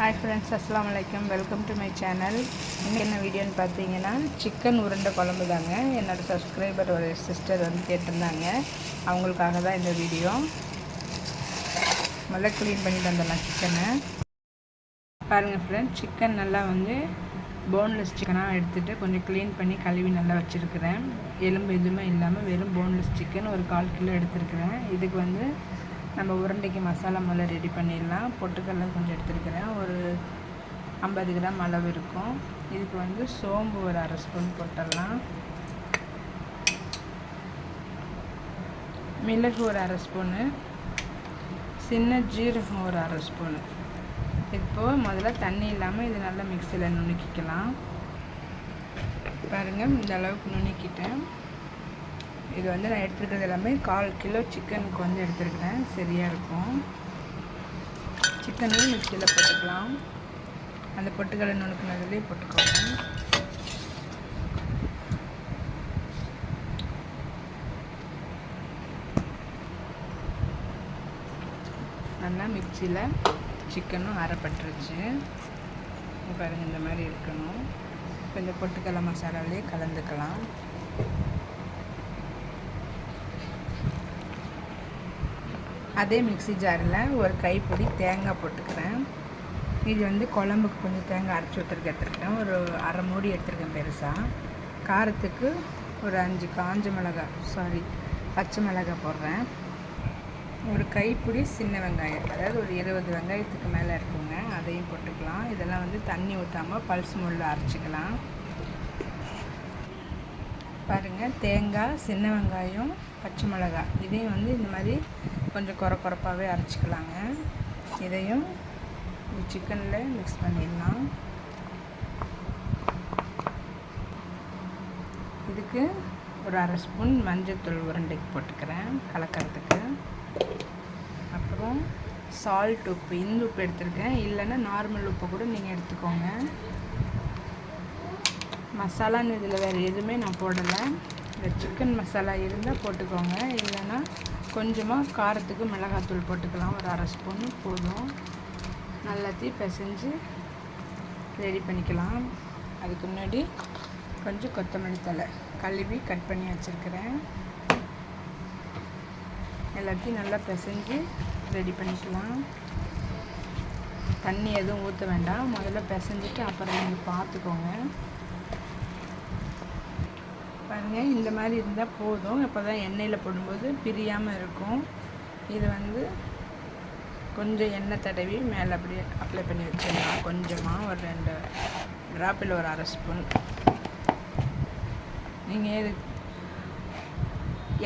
Hi friends அஸ்லாம் வலைக்கம் welcome to my channel இன்றைக்கி என்ன வீடியோன்னு பார்த்தீங்கன்னா சிக்கன் உருண்டை குழம்பு தாங்க. என்னோடய சப்ஸ்கிரைபர் ஒரு சிஸ்டர் வந்து கேட்டிருந்தாங்க. அவங்களுக்காக தான் இந்த வீடியோ. நல்லா க்ளீன் பண்ணி தந்துடலாம் சிக்கனை பாருங்கள் ஃப்ரெண்ட்ஸ் சிக்கன் நல்லா வந்து போன்லெஸ் சிக்கனாக எடுத்துகிட்டு கொஞ்சம் க்ளீன் பண்ணி கழுவி நல்லா வச்சுருக்கிறேன். எலும்பு எதுவுமே இல்லாமல் வெறும் போன்லெஸ் சிக்கன் ஒரு கால் கிலோ எடுத்துருக்கிறேன். இதுக்கு வந்து நம்ம உருண்டைக்கு மசாலா முதல்ல ரெடி பண்ணிடலாம். பொட்டுக்கடலை கொஞ்சம் எடுத்துருக்கிறேன். ஒரு ஐம்பது கிராம் அளவு இருக்கும். இதுக்கு வந்து சோம்பு ஒரு அரை ஸ்பூன் போட்டுடலாம். மிளகு ஒரு அரை ஸ்பூனு. சின்ன ஜீரகம் ஒரு அரை ஸ்பூனு. இப்போது முதல்ல தண்ணி இல்லாமல் இது நல்லா மிக்சியில் நுணுக்கிக்கலாம். பாருங்கள் இந்த அளவுக்கு நுணுக்கிட்டேன். இது வந்து நான் எடுத்துருக்கிறது எல்லாமே கால் கிலோ சிக்கனுக்கு வந்து எடுத்துருக்கிறேன். சரியாக இருக்கும். சிக்கனையும் மிக்சியில் போட்டுக்கலாம். அந்த பொட்டுக்கடை நுணுக்குனதுலேயே போட்டுக்கோங்க. நல்லா மிக்சியில் சிக்கனும் அரைப்பட்டுருச்சு. பாருங்கள் இந்த மாதிரி இருக்கணும். இப்போ இந்த பொட்டுக்கடலை மசாலாவிலே கலந்துக்கலாம். அதே மிக்சி ஜாரில் ஒரு கைப்பொடி தேங்காய் போட்டுக்கிறேன். இது வந்து குழம்புக்கு கொஞ்சம் தேங்காய் அரைச்சி ஊற்றுறதுக்கு எடுத்துருக்கேன். ஒரு அரை மூடி எடுத்துருக்கேன் பெருசாக காரத்துக்கு ஒரு அஞ்சு காஞ்ச மிளகாய் சாரி பச்சை மிளகாய் போடுறேன். ஒரு கைப்பிடி சின்ன வெங்காயம் அதாவது ஒரு இருபது வெங்காயத்துக்கு மேலே இருக்குங்க அதையும் போட்டுக்கலாம். இதெல்லாம் வந்து தண்ணி ஊற்றாமல் பல்ஸ் முள்ள அரைச்சிக்கலாம். பாருங்கள் தேங்காய் சின்ன வெங்காயம் பச்சை மிளகாய் இதையும் வந்து இந்த மாதிரி கொஞ்சம் குறை குறைப்பாகவே அரைச்சிக்கலாங்க. இதையும் இந்த சிக்கனில் மிக்ஸ் பண்ணிடலாம். இதுக்கு ஒரு அரை ஸ்பூன் மஞ்சத்தூள் உருண்டைக்கு போட்டுக்கிறேன் கலக்கிறதுக்கு. அப்புறம் சால்ட் உப்பு இந்த உப்பு எடுத்துருக்கேன். இல்லைன்னா நார்மல் உப்பு கூட நீங்கள் எடுத்துக்கோங்க. மசாலான்னு இதில் வேறு எதுவுமே நான் போடலை. இந்த சிக்கன் மசாலா இருந்தால் போட்டுக்கோங்க. இல்லைன்னா கொஞ்சமாக காரத்துக்கு மிளகாத்தூள் போட்டுக்கலாம். ஒரு அரை ஸ்பூன் போதும். நல்லாத்தையும் பிசைஞ்சு ரெடி பண்ணிக்கலாம். அதுக்கு முன்னாடி கொஞ்சம் கொத்தமல்லி தலை கழுவி கட் பண்ணி வச்சுருக்கிறேன். எல்லாத்தையும் நல்லா பிசைஞ்சு ரெடி பண்ணிக்கலாம். தண்ணி எதுவும் ஊற்ற வேண்டாம். முதல்ல பிசைஞ்சிட்டு அப்புறம் நீங்கள் பார்த்துக்கோங்க. பாருங்கள் இந்த மாதிரி இருந்தால் போதும். அப்போ தான் எண்ணெயில் போடும்போது பிரியாமல் இருக்கும். இது வந்து கொஞ்சம் எண்ணெய் தடவி மேலே அப்படியே அப்ளை பண்ணி வச்சிடலாம். கொஞ்சமாக ஒரு ரெண்டு ட்ராப்பில் ஒரு அரை ஸ்பூன் நீங்கள் இது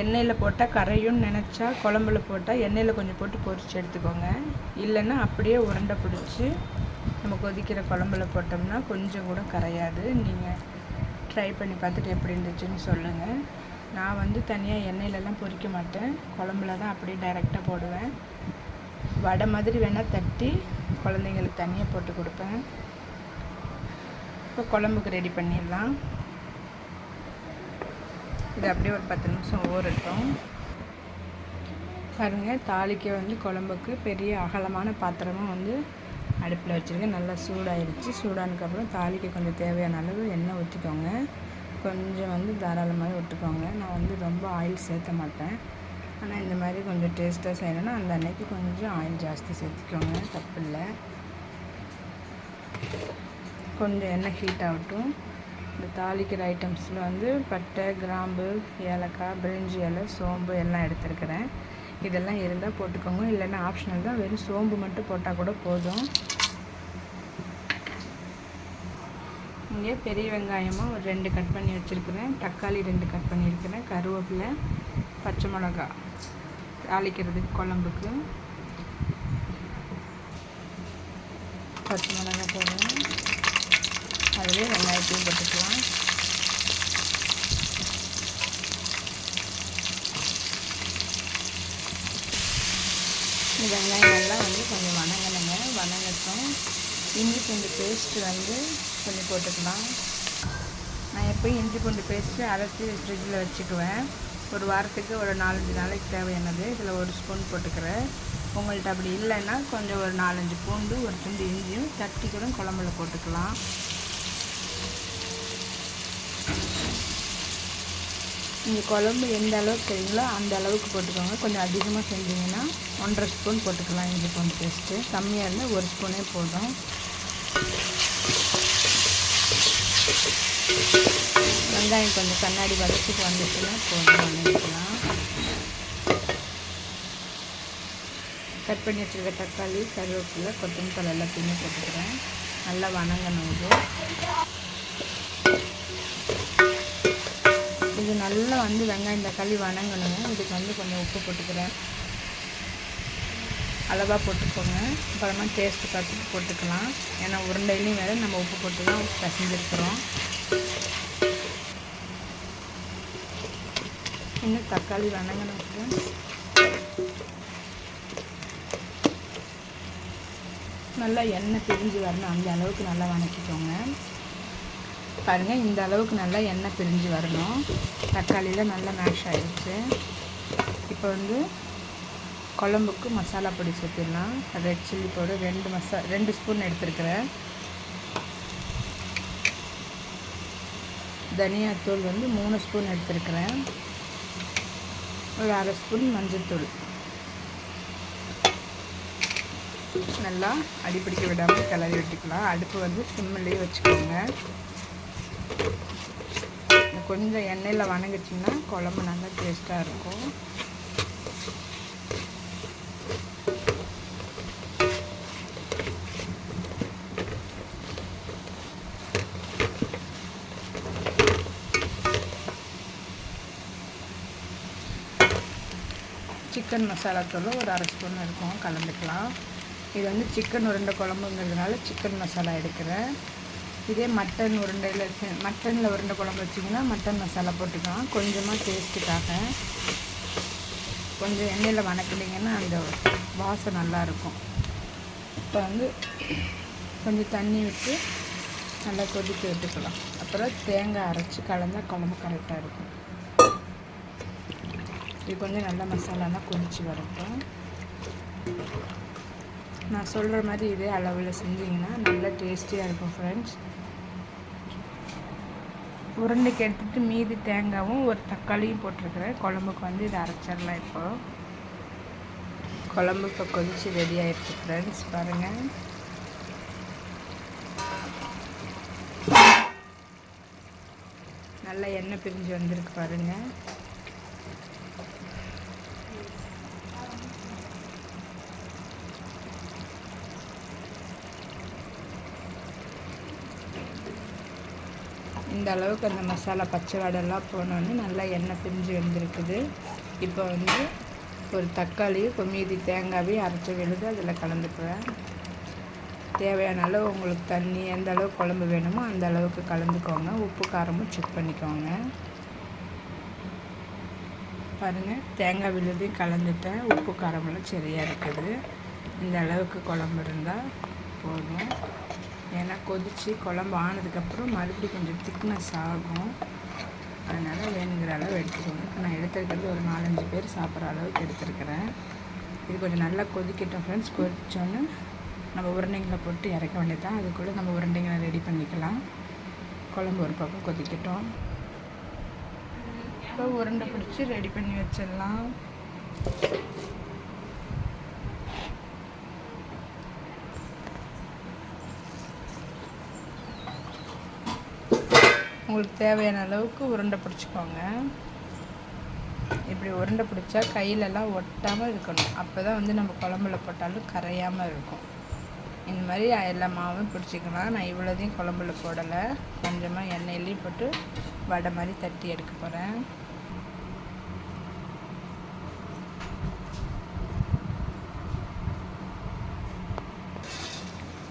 எண்ணெயில் போட்டால் கரையும்னு நினச்சா குழம்புல போட்டால் எண்ணெயில் கொஞ்சம் போட்டு பொரித்து எடுத்துக்கோங்க. இல்லைன்னா அப்படியே உருண்டை பிடிச்சி நம்ம கொதிக்கிற குழம்புல போட்டோம்னா கொஞ்சம் கூட கரையாது. நீங்கள் ட்ரை பண்ணி பார்த்துட்டு எப்படி இருந்துச்சுன்னு சொல்லுங்கள் நான் வந்து தனியாக எண்ணெயிலலாம் பொரிக்க மாட்டேன். குழம்புல தான் அப்படியே டைரெக்டாக போடுவேன். வடை மாதிரி வேணால் தட்டி குழந்தைங்களுக்கு தனியாக போட்டு கொடுப்பேன். இப்போ குழம்புக்கு ரெடி பண்ணிடலாம். இது அப்படியே ஒரு பத்து நிமிஷம் ஊறட்டும். பாருங்கள் தாளிக்க வந்து குழம்புக்கு பெரிய அகலமான பாத்திரமும் வந்து அடுப்பில் வச்சுருக்கேன். நல்லா சூடாகிடுச்சு சூடானதுக்கப்புறம் தாளிக்கு கொஞ்சம் தேவையான அளவு எண்ணெய் ஊற்றிக்கோங்க. கொஞ்சம் வந்து தாராளமாக விட்டுக்கோங்க. நான் வந்து ரொம்ப ஆயில் சேர்த்த மாட்டேன். ஆனால் இந்த மாதிரி கொஞ்சம் டேஸ்ட்டாக செய்யணும்னா அந்த அன்னைக்கு கொஞ்சம் ஆயில் ஜாஸ்தி சேர்த்துக்கோங்க. தப்பு இல்லை. கொஞ்சம் எண்ணெய் ஹீட் ஆகட்டும். இந்த தாளிக்கிற ஐட்டம்ஸில் வந்து பட்டை கிராம்பு ஏலக்காய் பிரிஞ்சி இலை சோம்பு எல்லாம் எடுத்துருக்கிறேன். இதெல்லாம் இருந்தால் போட்டுக்கோங்க. இல்லைன்னா ஆப்ஷனல் தான். வெறும் சோம்பு மட்டும் போட்டால் கூட போதும். இங்கே பெரிய வெங்காயமாக ஒரு ரெண்டு கட் பண்ணி வச்சுருக்கிறேன். தக்காளி ரெண்டு கட் பண்ணியிருக்கிறேன். கருவேப்பிலை பச்சை மிளகா தாளிக்கிறதுக்கு குழம்புக்கு. பச்சை மிளகா போடுறேன். அதுவே வெங்காயத்தையும் போட்டுக்கலாம். வெங்காயம் நல்லா வந்து கொஞ்சம் வணங்கணுங்க வணங்கட்டும் இஞ்சி பூண்டு பேஸ்ட்டு வந்து கொஞ்சம் போட்டுக்கலாம். நான் எப்போயும் இஞ்சி பூண்டு பேஸ்ட்டு அரைச்சி ஃப்ரிட்ஜில் வச்சுக்குவேன். ஒரு வாரத்துக்கு ஒரு நாலஞ்சு நாளைக்கு தேவையானது. இதில் ஒரு ஸ்பூன் போட்டுக்கிறேன். உங்கள்கிட்ட அப்படி இல்லைன்னா கொஞ்சம் ஒரு நாலஞ்சு பூண்டு ஒரு துண்டு இஞ்சியும் தட்டி கூட குழம்புல போட்டுக்கலாம். நீங்கள் குழம்பு எந்த அளவுக்கு செய்வீங்களோ அந்த அளவுக்கு போட்டுக்கோங்க. கொஞ்சம் அதிகமாக செஞ்சீங்கன்னா ஒன்றரை ஸ்பூன் போட்டுக்கலாம் இஞ்சி பூண்டு பேஸ்ட்டு கம்மியாக இருந்தால் ஒரு ஸ்பூனே போதும். வெங்காயம் கொஞ்சம் கண்ணாடி வதத்துக்கு வந்துச்சுன்னா போதும். பண்ணிக்கலாம் கட் பண்ணி வச்சுருக்க தக்காளி கருவேப்பிலை கொத்தமல்லி பின்னி போட்டுக்கிறேன். நல்லா வணங்கணும் இது. நல்லா வந்து வெங்காயம் தக்காளி வணங்கணுங்க. இதுக்கு வந்து கொஞ்சம் உப்பு போட்டுக்கிறேன். அளவாக போட்டுக்கோங்க. அப்புறமா டேஸ்ட்டு பார்த்துட்டு போட்டுக்கலாம். ஏன்னா உருண்டையிலையும் வேறு நம்ம உப்பு போட்டு தான் பசஞ்சிருக்கிறோம். இன்னும் தக்காளி வணங்கணும் நல்லா எண்ணெய் பிரிஞ்சு வரணும். அந்த அளவுக்கு நல்லா வணக்கிக்கோங்க. பாருங்கள் இந்த அளவுக்கு நல்லா எண்ணெய் பிரிஞ்சு வரணும். தக்காளியில் நல்லா மேஷ் ஆகிடுச்சு இப்போ வந்து குழம்புக்கு மசாலா பொடி சேர்த்துடலாம். ரெட் சில்லி பவுடர் ரெண்டு மசா ரெண்டு ஸ்பூன் எடுத்துருக்கிறேன். தனியாத்தூள் வந்து மூணு ஸ்பூன் எடுத்துருக்கிறேன். ஒரு அரை ஸ்பூன் மஞ்சள் தூள் நல்லா அடிப்பிடிக்க விடாமல் கிளறி விட்டுக்கலாம். அடுப்பு வந்து சிம்மிலேயே வச்சுக்கோங்க. கொஞ்சம் எண்ணெயில் வணங்கிச்சிங்கன்னா குழம்பு நல்லா டேஸ்ட்டாக இருக்கும். சிக்கன் மசாலா தூள் ஒரு அரை ஸ்பூன் இருக்கும் கலந்துக்கலாம். இது வந்து சிக்கன் உருண்டை குழம்புங்கிறதுனால சிக்கன் மசாலா எடுக்கிறேன். இதே மட்டன் உருண்டையில் மட்டனில் உருண்டை குழம்பு வச்சிங்கன்னா மட்டன் மசாலா போட்டுக்கலாம். கொஞ்சமாக டேஸ்ட்டுக்காக கொஞ்சம் எண்ணெயில் வணக்கிட்டிங்கன்னா அந்த வாசம் நல்லாயிருக்கும். இப்போ வந்து கொஞ்சம் தண்ணி விட்டு நல்லா கொதிக்க விட்டுக்கலாம். அப்புறம் தேங்காய் அரைச்சி கலந்தால் குழம்பு கரெக்டாக இருக்கும். இது கொஞ்சம் நல்ல மசாலாலாம் கொதித்து வரட்டும். நான் சொல்கிற மாதிரி இதே அளவில் செஞ்சிங்கன்னா நல்லா டேஸ்டியாக இருக்கும் ஃப்ரெண்ட்ஸ் உருண்டைக்கு எடுத்துகிட்டு மீதி தேங்காயும் ஒரு தக்காளியும் போட்டிருக்கிறேன். குழம்புக்கு வந்து இதை அரைச்சிடலாம் இப்போ. குழம்பு இப்போ கொதிச்சு ரெடி ஆகிடுச்சு ஃப்ரெண்ட்ஸ் பாருங்கள் நல்லா எண்ணெய் பிரிஞ்சு வந்திருக்கு பாருங்கள் இந்த அளவுக்கு அந்த மசாலா பச்சை வடைலாம் போனோன்னு நல்லா எண்ணெய் பிரிஞ்சு வந்திருக்குது. இப்போ வந்து ஒரு தக்காளி மீதி தேங்காயும் அரைச்சி விழுது அதில் கலந்துக்குவேன். தேவையான அளவு உங்களுக்கு தண்ணி எந்த அளவு குழம்பு வேணுமோ அந்த அளவுக்கு கலந்துக்கோங்க. உப்பு காரமும் செக் பண்ணிக்கோங்க. பாருங்கள் தேங்காய் விழுதையும் கலந்துட்டேன். உப்பு காரமெல்லாம் சரியாக இருக்குது. இந்த அளவுக்கு குழம்பு இருந்தால் போதும். ஏன்னா கொதித்து குழம்பு ஆனதுக்கப்புறம் மறுபடியும் கொஞ்சம் திக்னஸ் ஆகும். அதனால் வேணுங்கிற அளவு எடுத்துக்கோங்க. நான் எடுத்துருக்கிறது ஒரு நாலஞ்சு பேர் சாப்பிட்ற அளவுக்கு எடுத்துருக்கிறேன். இது கொஞ்சம் நல்லா கொதிக்கட்டும் ஃப்ரெண்ட்ஸ் கொதிச்சோன்னு நம்ம உருண்டைங்களை போட்டு இறக்க வேண்டியதான் அதுக்குள்ளே நம்ம உருண்டைங்களை ரெடி பண்ணிக்கலாம். குழம்பு ஒரு பக்கம் கொதிக்கட்டும். இப்போ உருண்டை பிடிச்சி ரெடி பண்ணி வச்சிடலாம். உங்களுக்கு தேவையான அளவுக்கு உருண்டை பிடிச்சிக்கோங்க. இப்படி உருண்டை பிடிச்சா கையிலலாம் ஒட்டாமல் இருக்கணும். அப்போ தான் வந்து நம்ம குழம்புல போட்டாலும் கரையாமல் இருக்கும். இந்த மாதிரி எல்லா மாவும் பிடிச்சிக்கலாம். நான் இவ்வளோதையும் குழம்புல போடலை. கொஞ்சமாக எண்ணெயிலையும் போட்டு வடை மாதிரி தட்டி எடுக்க போகிறேன்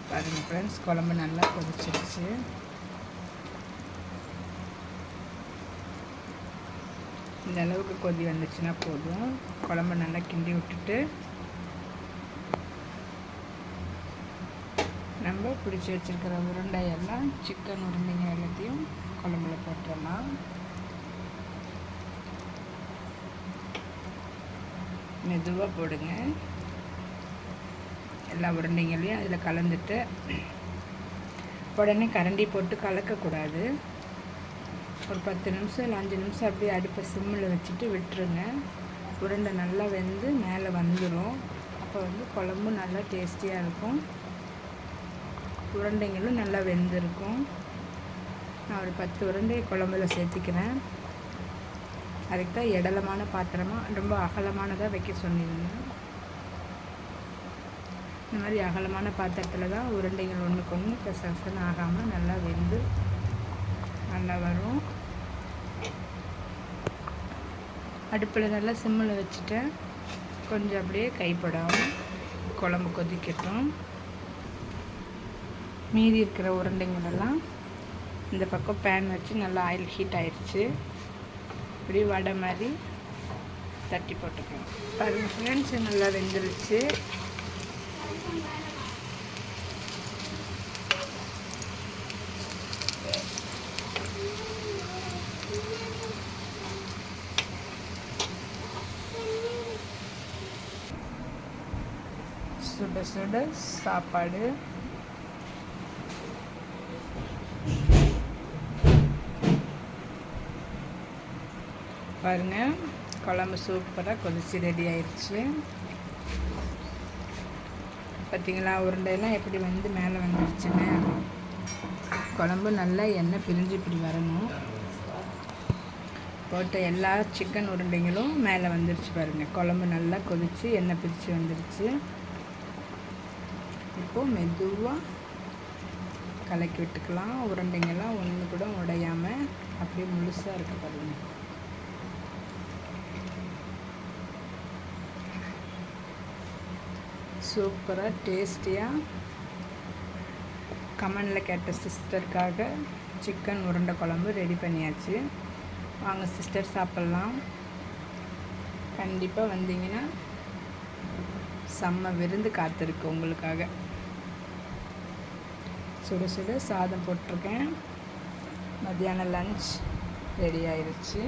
பாருங்கள் ஃப்ரெண்ட்ஸ் குழம்பு நல்லா கொதிச்சிருச்சு. இந்த அளவுக்கு கொதி வந்துச்சுன்னா போதும். குழம்பு நல்லா கிண்டி விட்டுட்டு நம்ம பிடிச்சி வச்சுருக்கிற உருண்டையெல்லாம் சிக்கன் உருண்டைங்க எல்லாத்தையும் குழம்புல போட்டுடலாம் மெதுவாக போடுங்க. எல்லா உருண்டைங்களையும் அதில் கலந்துட்டு உடனே கரண்டி போட்டு கலக்கக்கூடாது. ஒரு பத்து நிமிஷம் இல்லை அஞ்சு நிமிஷம் அப்படியே அடுப்பை சிம்மில் வச்சுட்டு விட்டுருங்க. உருண்டை நல்லா வெந்து மேலே வந்துடும் அப்போ வந்து குழம்பு நல்லா டேஸ்டியாக இருக்கும். உருண்டைங்களும் நல்லா வெந்திருக்கும். நான் ஒரு பத்து உருண்டை குழம்புல சேர்த்திக்கிறேன். அதுக்கு தான் இடலமான பாத்திரமாக ரொம்ப அகலமானதாக வைக்க சொன்னிருந்தேன் இந்த மாதிரி அகலமான பாத்திரத்தில் தான் உருண்டைகள் ஒன்றுக்கு ஒன்று கசகசன்னு ஆகாமல் நல்லா வெந்து நல்லா வரும். அடுப்பில் நல்லா சிம்மில் வச்சுட்டேன் கொஞ்சம் அப்படியே கைப்படாமல் குழம்பு கொதிக்கட்டும். மீதி இருக்கிற உருண்டைங்களெல்லாம் இந்த பக்கம் பேன் வச்சு நல்லா ஆயில் ஹீட் ஆயிடுச்சு. இப்படி வடை மாதிரி தட்டி போட்டுக்கலாம். பாருங்க ஃப்ரெண்ட்ஸ் நல்லா வெந்துருச்சு. சுட சுட சாப்பாடு பாருங்க குழம்பு சூப்பராக கொதிச்சு ரெடி ஆயிடுச்சு பார்த்தீங்களா உருண்டையெல்லாம் எப்படி வந்து மேலே வந்துடுச்சுன்னு குழம்பு நல்லா எண்ணெய் பிரிஞ்சு இப்படி வரணும் போட்ட எல்லா சிக்கன் உருண்டைங்களும் மேலே வந்துருச்சு பாருங்கள் குழம்பு நல்லா கொதித்து எண்ணெய் பிரித்து வந்துருச்சு இப்போது மெதுவாக கலக்கி விட்டுக்கலாம். உருண்டைங்கெல்லாம் ஒன்று கூட உடையாமல் அப்படியே முழுசாக இருக்க பாருங்க. சூப்பராக டேஸ்டியாக கமனில் கேட்ட சிஸ்டருக்காக சிக்கன் உருண்டை குழம்பு ரெடி பண்ணியாச்சு. வாங்க சிஸ்டர் சாப்பிட்லாம். கண்டிப்பாக வந்தீங்கன்னா செம்ம விருந்து காத்திருக்கு உங்களுக்காக. சுட சுட சாதம் போட்டிருக்கேன். மத்தியானம் லன்ச் ரெடி ஆயிடுச்சு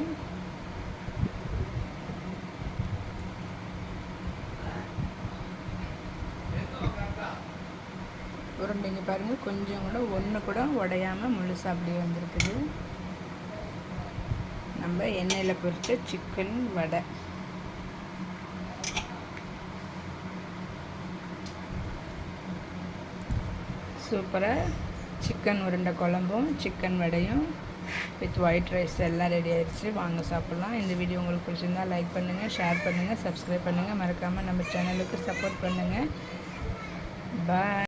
உருண்டைங்க பாருங்கள் கொஞ்சம் கூட ஒன்று கூட உடையாமல் முழுசாக அப்படியே வந்திருக்குது. நம்ம எண்ணெயில் பொரித்த சிக்கன் வடை. சூப்பராக சிக்கன் உருண்டை குழம்பும் சிக்கன் வடையும் வித் ஒயிட் ரைஸ் எல்லாம் ரெடி ஆயிடுச்சு. வாங்க சாப்பிட்லாம். இந்த வீடியோ உங்களுக்கு பிடிச்சிருந்தா லைக் பண்ணுங்கள் ஷேர் பண்ணுங்கள் சப்ஸ்கிரைப் பண்ணுங்கள் மறக்காமல் நம்ம சேனலுக்கு சப்போர்ட் பண்ணுங்கள் பாய்